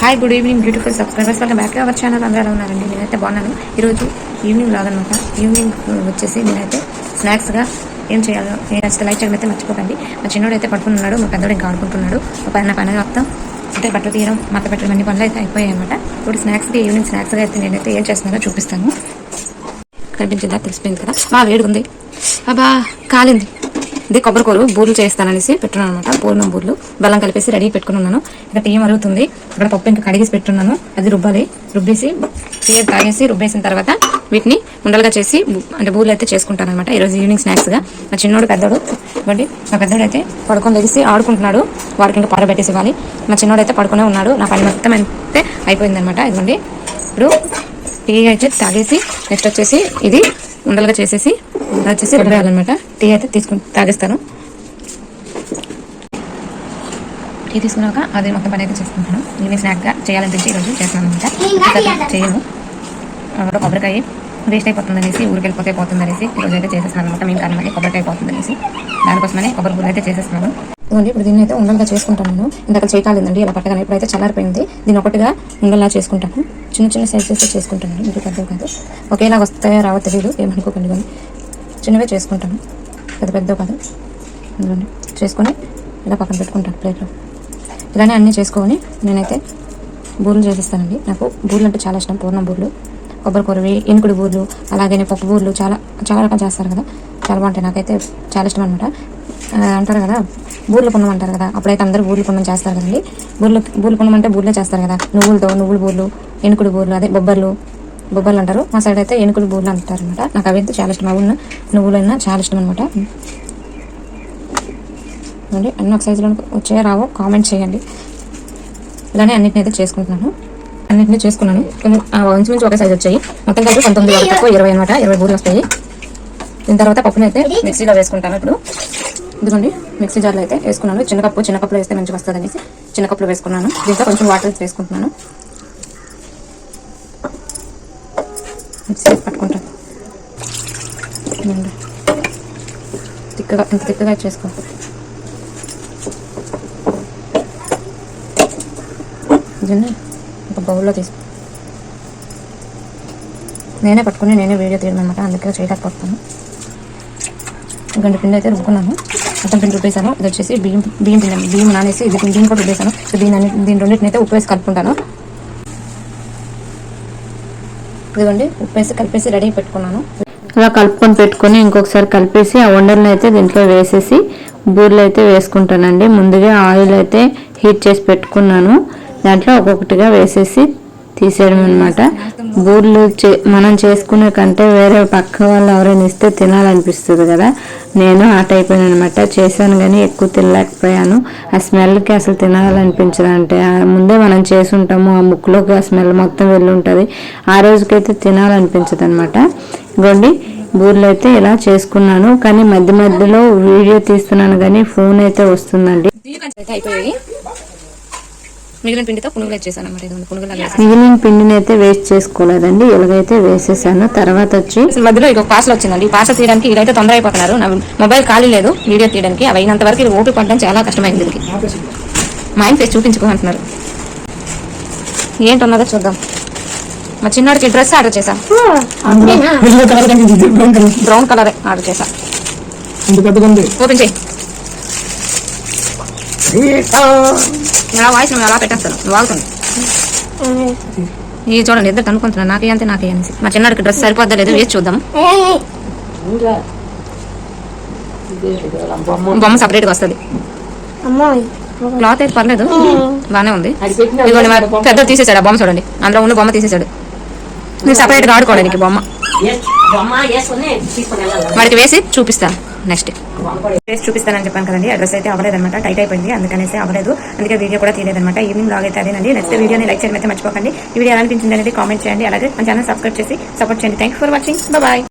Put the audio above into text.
Hi good evening beautiful subscribers వాళ్ళ back our channel అందరూ ఎలా ఉన్నారండి? నేనైతే బాగున్నాను. ఈరోజు ఈవినింగ్ లాగ్ అనమాట ఈవినింగ్ వచ్చేసి నేనైతే స్నాక్స్గా ఏం చేయాలో నేను అసలు లైక్ చేయడం అయితే మర్చిపోకండి. మా చిన్నోడు అయితే పడుకుని ఉన్నాడు మా పెద్దోడు ఇంకా ఆడుకుంటున్నాడు. మా పైన పని మొత్తం అంటే బట్టలు తీయడం మత పెట్టడం అన్ని పనులు అయితే అయిపోయాయి అనమాట ఇప్పుడు స్నాక్స్కి ఈవినింగ్ స్నాక్స్గా అయితే నేనైతే ఏం చేస్తున్నానో చూపిస్తాను. కనిపించిందా? తెలిసిపోయింది కదా. బాగా వేడిగుంది. అబ్బా కాలింది. ఇది కొబ్బరికూరు బూర్లు చేస్తాననేసి పెట్టున్నాను అనమాట పూర్ణం బూర్లు. బెల్లం కలిపేసి రెడీ పెట్టుకున్నాను ఇక్కడ ఇక టీ మరుగుతుంది. ఇక్కడ పప్పు ఇంకా కడిగేసి పెట్టున్నాను. అది రుబ్బాలి. రుబ్బేసి టీ తాగేసి రుబ్బేసిన తర్వాత వీటిని ఉండలుగా చేసి అంటే బూర్లు అయితే చేసుకుంటాను అనమాట ఈరోజు ఈవినింగ్ స్నాక్స్గా. మా చిన్నోడు పెద్దోడు ఇవ్వండి. మా పెద్దోడు అయితే పడుకొని లెగిసి ఆడుకుంటున్నాడు. వాడికి ఇంకా పార పెట్టేసి ఇవ్వాలి. మా చిన్నోడు అయితే పడుకునే ఉన్నాడు. నా పని మొత్తం అయితే అయిపోయిందనమాట ఇదిగోండి ఇప్పుడు టీ అయితే తాగేసి నెక్స్ట్ వచ్చేసి ఇది ఉండలుగా చేసేసి వచ్చేసి అనమాట టీ అయితే తీసుకుని తాగేస్తాను. టీ తీసుకున్నాక అది మొత్తం పని అయితే చేసుకుంటాను. నేను స్నాక్గా చేయాలనిపించి ఈరోజు చేస్తున్నాను అనమాట చేయను. కొబ్బరికాయ వేస్ట్ అయిపోతుంది అనేసి ఊరికి వెళ్ళిపోతే పోతుంది అనేసి ఈరోజు అయితే చేసేస్తున్నాను అనమాట మేము కారణంగా కొబ్బరికాయ పోతుంది అనేసి దానికోసమనే కొబ్బరి పూలు అయితే చేసేస్తున్నాను. ఇదిగోండి ఇప్పుడు దీన్ని అయితే ఉండలుగా చేసుకుంటాను నేను. ఇందాక చేయకాలేదండి ఇలా పట్టగానే ఇప్పుడైతే చల్లారిపోయింది. దీని ఒకటిగా ఉండలా చేసుకుంటాను. చిన్న చిన్న సైజెస్ చేసుకుంటాను మీరు పెద్దవి కాదు. ఒకేలా వస్తాయో రావో తెలియదు ఏమనుకోకండి కానీ చిన్నవే చేసుకుంటాను పెద్ద పెద్ద కాదు. అందులోనే చేసుకొని ఇలా పక్కన పెట్టుకుంటాను ప్లేట్లో. ఇలానే అన్నీ చేసుకొని నేనైతే బూరెలు చేసేస్తానండి. నాకు బూరెలు అంటే చాలా ఇష్టం. పూర్ణం బూర్లు కొబ్బరి కూరవి ఎనుకుడు బూర్లు అలాగే పప్పు బూర్లు చాలా చాలా రకాలు చేస్తారు కదా. చాలా బాగుంటాయి. నాకైతే చాలా ఇష్టం అనమాట అంటారు కదా బూర్లు పున్నం అంటారు కదా. అప్పుడైతే అందరూ బూర్లు పున్నం చేస్తారు కదండి. బూర్లు బూర్లు పున్నం అంటే బూర్లే చేస్తారు కదా. నువ్వులతో నువ్వుల బూర్లు ఎనుకుడు బూర్లు అదే బొబ్బర్లు బొబ్బలు అంటారు మా సైడ్ అయితే ఎనుకలు బూర్లు అంటారు అనమాట నాకు అవి అయితే చాలా ఇష్టం. అవి నువ్వులు నువ్వులైనా చాలా ఇష్టం అనమాట అండి అన్ని ఒక సైజులో వచ్చే రావో కామెంట్ చేయండి. ఇలానే అన్నిటిని అయితే చేసుకుంటున్నాను. అన్నింటిని చేసుకున్నాను. కొన్ని- ఆ, ఇంచుమించు ఒక సైజ్ వచ్చాయి. మొత్తం కలిపి పంతొమ్మిది వరకు తక్కువ ఇరవై అనమాట ఇరవై బూర్లు వస్తాయి. దీని తర్వాత పప్పుని అయితే మిక్సీలో వేసుకుంటాను ఇప్పుడు. ఇదిగోండి మిక్సీ జార్లో అయితే వేసుకున్నాను. చిన్న కప్పు చిన్న కప్పులో వేస్తే మంచిగా వస్తుంది అనేసి చిన్న కప్పులో వేసుకున్నాను. దీంతో కొంచెం వాటర్ వేసుకుంటున్నాను. మిక్సీ పట్టుకుంటాను తిక్కగా ఇంత తిక్కగా చేసుకో. దీన్ని ఒక బౌల్లో తీసుకో. నేనే పట్టుకుని నేనే వీడియో తీయడం అనమాట అందుకే చేయలేకపోతాను గంట పిండి అయితే రుబ్బుకున్నాను. మొత్తం పిండి రుబ్బేసాను ఇది వచ్చేసి బియ్యం బియ్యం తిన్నాను బియ్యం నానేసి ఇది బియ్యం కూడా రుబ్బేసాను సో దీని దీని రెండింటిని అయితే ఉప్పు వేసి కలుపుకుంటాను. ఇదిగోండి ఉప్పు వేసి కలిపేసి రెడీ పెట్టుకున్నాను. అలా కలుపుకొని పెట్టుకొని ఇంకొకసారి కలిపేసి ఆ వండలను అయితే దీంట్లో వేసేసి బూరెలు అయితే వేసుకుంటానండి. ముందుగా ఆయిల్ అయితే హీట్ చేసి పెట్టుకున్నాను. దాంట్లో ఒక్కొక్కటిగా వేసేసి తీసేయడం అనమాట బూరెలు చే మనం చేసుకునే కంటే వేరే పక్క వాళ్ళు ఎవరైనా ఇస్తే తినాలనిపిస్తుంది కదా. నేను ఆ టైప్ అనమాట. చేశాను కానీ ఎక్కువ తినలేకపోయాను. ఆ స్మెల్కి అసలు తినాలనిపించదు అంటే ముందే మనం చేసి ఉంటాము ఆ ముక్కులోకి ఆ స్మెల్ మొత్తం వెళ్ళి ఉంటుంది ఆ రోజుకైతే తినాలనిపించదు అనమాట ఇదిగోండి బూరెలు అయితే ఇలా చేసుకున్నాను. కానీ మధ్య మధ్యలో వీడియో తీస్తున్నాను కానీ ఫోన్ అయితే వస్తుందండి. అయిపోయాయి. మిగిలిన పిండితో పునుగులు వచ్చేసాను అనమాట ఇది పునుగులు మిగిలిన పిండిని అయితే వేస్ట్ చేసుకోలేదండి ఇలాగైతే వేసేసాను తర్వాత వచ్చి మధ్యలో ఇక పార్సల్ వచ్చిందండి. ఈ పార్సల్ తీయడానికి ఇదైతే తొందర అయిపోతున్నారు. నా మొబైల్ ఖాళీ లేదు వీడియో తీయడానికి. అవి అయినంత వరకు ఇది ఓపిక పడడం చాలా కష్టమైంది దీనికి. మా ఆయన ఫేస్ చూపించుకో అంటున్నారు. ఏంటున్నదో చూద్దాం. మా చిన్నోడికి డ్రెస్ ఆర్డర్ చేశా. బ్రౌన్ కలర్ ఆర్డర్ ఉంది. ఓపెన్ చేయి. నా వాయిస్ నువ్వు అలా పెట్టేస్తాను. నువ్వు ఆగుతుంది ఇది చూడండి ఇద్దరు కనుక్కుంటున్నాను నాకే అంతే నాకే అనేసి. మా చిన్నడికి డ్రెస్ సరిపోద్దా లేదు వేసి చూద్దాం. బొమ్మ సపరేట్గా వస్తుంది. క్లాత్ అయితే పర్లేదు. బాగానే ఉంది. ఇదిగోండి మరి పెద్ద తీసేసాడు ఆ బొమ్మ చూడండి. అందులో ఉన్న బొమ్మ తీసేసాడు నువ్వు సపరేట్గా ఆడుకోవడానికి బొమ్మ. వాడికి వేసి చూపిస్తాను నెక్స్ట్ వేసి చూపిస్తానని చెప్పాను కదండి. అడ్రస్ అయితే అవ్వలేదన్నమాట. టైట్ అయిపోయింది. అందుకనేసి అవ్వలేదు. అందుకే వీడియో కూడా తీయలేదన్నమాట. ఈవినింగ్ లాగ్ అయితే అదేనండి. నెక్స్ట్ వీడియోని లైక్ చేయడం అయితే మర్చిపోకండి. ఈ వీడియో ఎలా అనిపించింది అనేది కామెంట్ చేయండి. అలాగే మన ఛానల్ సబ్స్క్రైబ్ చేసి సపోర్ట్ చేయండి. Thank for watching bye